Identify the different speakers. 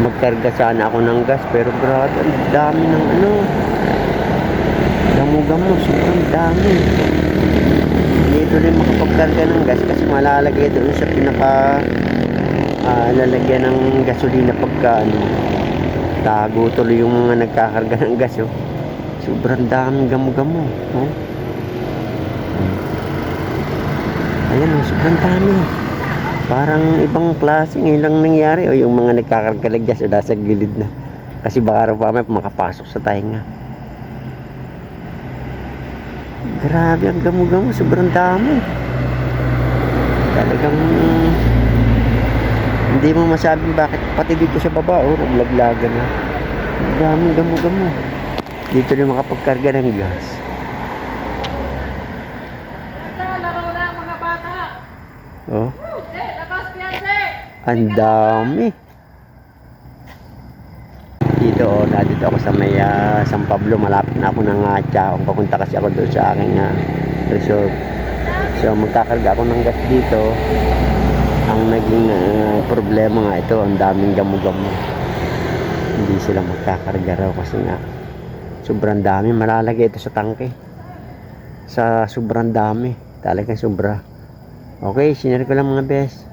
Speaker 1: magkarga sana ako ng gas pero grabe ang dami ng ano damo-damo sobrang dami dito rin makapagkarga ng gas kasi malalagay doon sa pinaka ah, lalagyan ng gasolina pagka ano tago tuloy yung mga nagkakarga ng gas oh. sobrang daming gamo-gamo oh. ayan oh, sobrang dami parang ibang klase ngayon lang nangyari o yung mga nagkakarga ng gas o nasa gilid na. Kasi baka raw pa may makapasok sa tainga. Grabe ang gamo-gamo sobrang dami. Talagang hindi mo masabing bakit pati dito sa baba oh naglaglagan na. Daming gamo-gamo dito rin makapagkarga ng gas
Speaker 2: Laro na mga bata!
Speaker 1: Oh! Ang dami. Dito, oh, nandito ako sa may ah, San Pablo. Malapit na ako ng. Kung papunta kasi ako doon sa aking ah, resort. So, magkakarga ako ng gas dito. Ang naging ah, problema nga ito, ang daming gamo-gamo. Hindi sila magkakarga raw kasi nga sobrang dami. Malalagay ito sa tangke. Sa sobrang dami. Talagang sobra. Okay, sinare ko lang mga best.